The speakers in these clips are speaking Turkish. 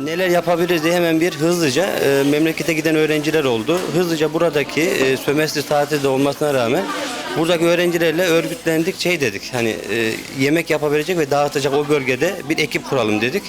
Neler yapabiliriz diye hemen bir hızlıca e, memlekete giden öğrenciler oldu. Hızlıca buradaki e, sömestr tatilde olmasına rağmen buradaki öğrencilerle örgütlendik şey dedik. Hani e, yemek yapabilecek ve dağıtacak o bölgede bir ekip kuralım dedik.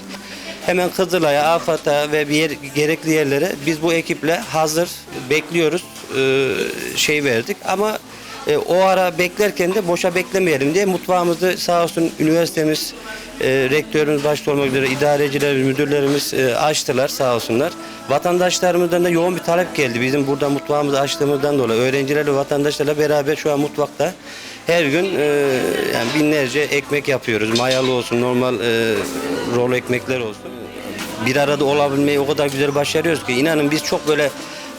Hemen Kızılay'a, AFAD'a ve bir yer, gerekli yerlere biz bu ekiple hazır bekliyoruz e, şey verdik ama e, o ara beklerken de boşa beklemeyelim diye mutfağımızı sağ olsun üniversitemiz, e, rektörümüz başta olmak üzere idarecilerimiz, müdürlerimiz e, açtılar sağ olsunlar. Vatandaşlarımızdan da yoğun bir talep geldi. Bizim burada mutfağımızı açtığımızdan dolayı öğrencilerle vatandaşlarla beraber şu an mutfakta her gün e, yani binlerce ekmek yapıyoruz. Mayalı olsun, normal e, rol ekmekler olsun bir arada olabilmeyi o kadar güzel başarıyoruz ki inanın biz çok böyle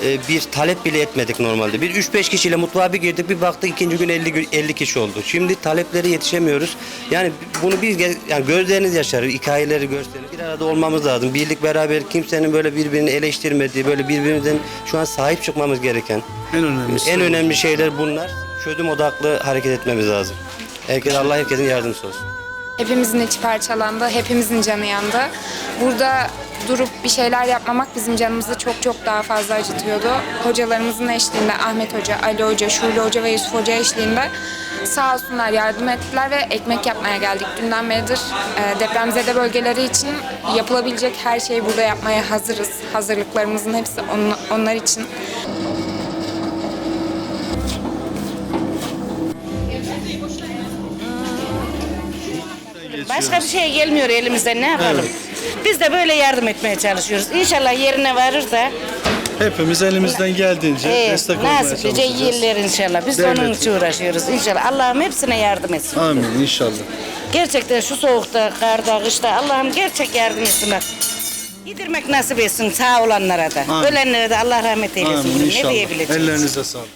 e, bir talep bile etmedik normalde. Bir 3-5 kişiyle mutfağa bir girdik bir baktık ikinci gün 50, gü- 50 kişi oldu. Şimdi talepleri yetişemiyoruz. Yani bunu bir yani gözleriniz yaşar, hikayeleri görseniz bir arada olmamız lazım. Birlik beraber kimsenin böyle birbirini eleştirmediği, böyle birbirimizden şu an sahip çıkmamız gereken En önemlisi. en önemli şeyler bunlar. Çözüm odaklı hareket etmemiz lazım. Herkes Allah herkesin yardımcısı olsun. Hepimizin içi parçalandı, hepimizin canı yandı. Burada durup bir şeyler yapmamak bizim canımızı çok çok daha fazla acıtıyordu. Hocalarımızın eşliğinde Ahmet Hoca, Ali Hoca, Şule Hoca ve Yusuf Hoca eşliğinde sağ olsunlar yardım ettiler ve ekmek yapmaya geldik. Dünden beridir e, depremzede bölgeleri için yapılabilecek her şeyi burada yapmaya hazırız. Hazırlıklarımızın hepsi on- onlar için. Başka bir şey gelmiyor elimizden ne yapalım? Biz de böyle yardım etmeye çalışıyoruz. İnşallah yerine varır da Hepimiz elimizden geldiğince e, destek olmaya nasipçe çalışacağız. yerler inşallah. Biz de Devlet. onun için uğraşıyoruz. İnşallah Allah'ım hepsine yardım etsin. Amin inşallah. Gerçekten şu soğukta, karda, kışta Allah'ım gerçek yardım etsin. bak. Yedirmek nasip etsin sağ olanlara da. Amin. Ölenlere de Allah rahmet eylesin. Amin Ne inşallah. diyebileceğiz? Ellerinize sağlık.